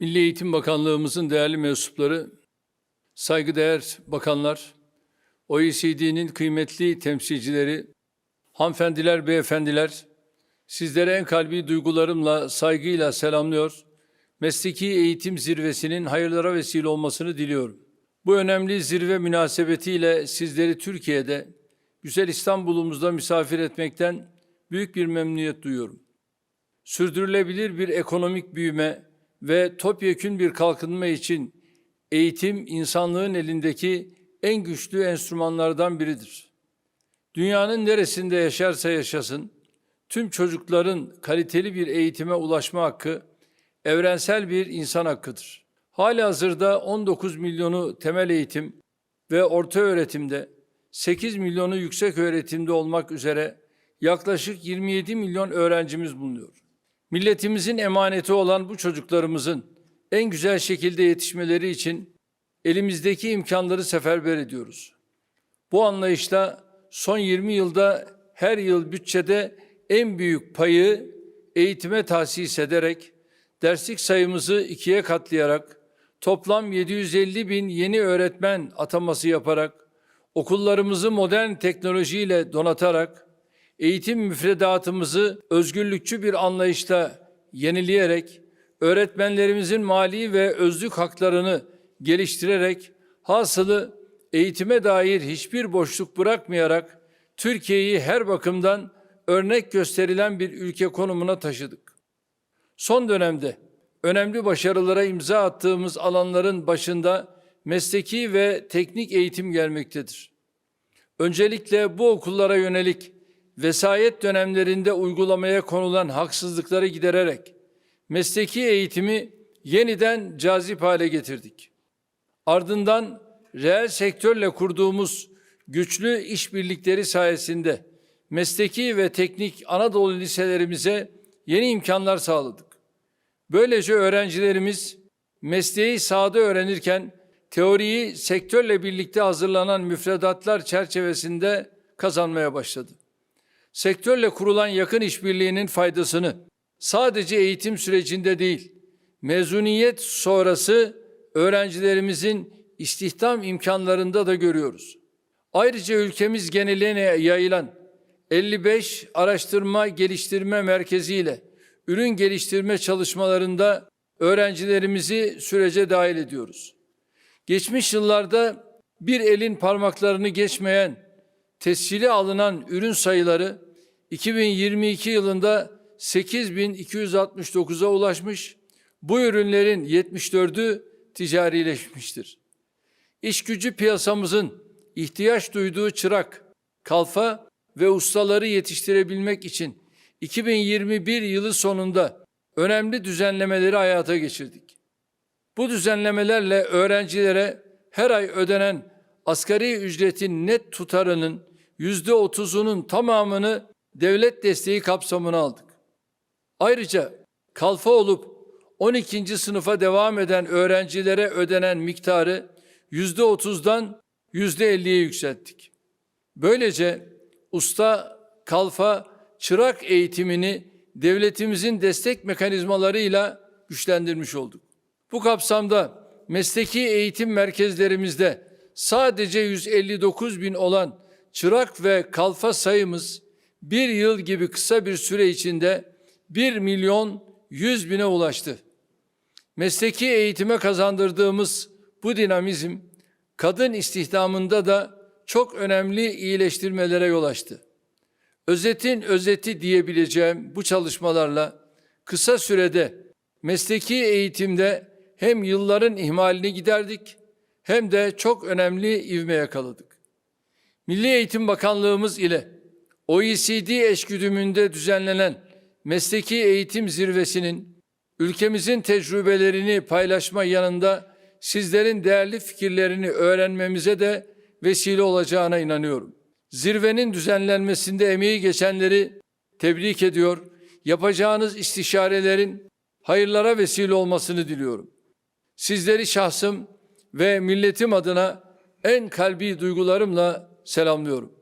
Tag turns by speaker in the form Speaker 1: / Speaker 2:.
Speaker 1: Milli Eğitim Bakanlığımızın değerli mensupları, saygıdeğer bakanlar, OECD'nin kıymetli temsilcileri, hanımefendiler, beyefendiler, sizlere en kalbi duygularımla, saygıyla selamlıyor. Mesleki eğitim zirvesinin hayırlara vesile olmasını diliyorum. Bu önemli zirve münasebetiyle sizleri Türkiye'de, güzel İstanbul'umuzda misafir etmekten büyük bir memnuniyet duyuyorum. Sürdürülebilir bir ekonomik büyüme ve topyekün bir kalkınma için eğitim insanlığın elindeki en güçlü enstrümanlardan biridir. Dünyanın neresinde yaşarsa yaşasın, tüm çocukların kaliteli bir eğitime ulaşma hakkı evrensel bir insan hakkıdır. Hali hazırda 19 milyonu temel eğitim ve orta öğretimde, 8 milyonu yüksek öğretimde olmak üzere yaklaşık 27 milyon öğrencimiz bulunuyor. Milletimizin emaneti olan bu çocuklarımızın en güzel şekilde yetişmeleri için elimizdeki imkanları seferber ediyoruz. Bu anlayışla son 20 yılda her yıl bütçede en büyük payı eğitime tahsis ederek derslik sayımızı ikiye katlayarak toplam 750 bin yeni öğretmen ataması yaparak okullarımızı modern teknolojiyle donatarak eğitim müfredatımızı özgürlükçü bir anlayışla yenileyerek öğretmenlerimizin mali ve özlük haklarını geliştirerek hasılı eğitime dair hiçbir boşluk bırakmayarak Türkiye'yi her bakımdan örnek gösterilen bir ülke konumuna taşıdık. Son dönemde önemli başarılara imza attığımız alanların başında mesleki ve teknik eğitim gelmektedir. Öncelikle bu okullara yönelik vesayet dönemlerinde uygulamaya konulan haksızlıkları gidererek mesleki eğitimi yeniden cazip hale getirdik. Ardından reel sektörle kurduğumuz güçlü işbirlikleri sayesinde mesleki ve teknik Anadolu liselerimize yeni imkanlar sağladık. Böylece öğrencilerimiz mesleği sahada öğrenirken teoriyi sektörle birlikte hazırlanan müfredatlar çerçevesinde kazanmaya başladı. Sektörle kurulan yakın işbirliğinin faydasını sadece eğitim sürecinde değil, mezuniyet sonrası öğrencilerimizin istihdam imkanlarında da görüyoruz. Ayrıca ülkemiz geneline yayılan 55 araştırma geliştirme merkezi ile ürün geliştirme çalışmalarında öğrencilerimizi sürece dahil ediyoruz. Geçmiş yıllarda bir elin parmaklarını geçmeyen tescili alınan ürün sayıları 2022 yılında 8269'a ulaşmış. Bu ürünlerin 74'ü ticarileşmiştir. İş gücü piyasamızın ihtiyaç duyduğu çırak, kalfa ve ustaları yetiştirebilmek için 2021 yılı sonunda önemli düzenlemeleri hayata geçirdik. Bu düzenlemelerle öğrencilere her ay ödenen asgari ücretin net tutarının yüzde otuzunun tamamını devlet desteği kapsamına aldık. Ayrıca kalfa olup 12. sınıfa devam eden öğrencilere ödenen miktarı yüzde otuzdan yüzde elliye yükselttik. Böylece usta, kalfa, çırak eğitimini devletimizin destek mekanizmalarıyla güçlendirmiş olduk. Bu kapsamda mesleki eğitim merkezlerimizde sadece 159 bin olan çırak ve kalfa sayımız bir yıl gibi kısa bir süre içinde 1 milyon 100 bine ulaştı. Mesleki eğitime kazandırdığımız bu dinamizm kadın istihdamında da çok önemli iyileştirmelere yol açtı. Özetin özeti diyebileceğim bu çalışmalarla kısa sürede mesleki eğitimde hem yılların ihmalini giderdik hem de çok önemli ivme yakaladık. Milli Eğitim Bakanlığımız ile OECD eşgüdümünde düzenlenen mesleki eğitim zirvesinin ülkemizin tecrübelerini paylaşma yanında sizlerin değerli fikirlerini öğrenmemize de vesile olacağına inanıyorum. Zirvenin düzenlenmesinde emeği geçenleri tebrik ediyor. Yapacağınız istişarelerin hayırlara vesile olmasını diliyorum. Sizleri şahsım ve milletim adına en kalbi duygularımla selamlıyorum.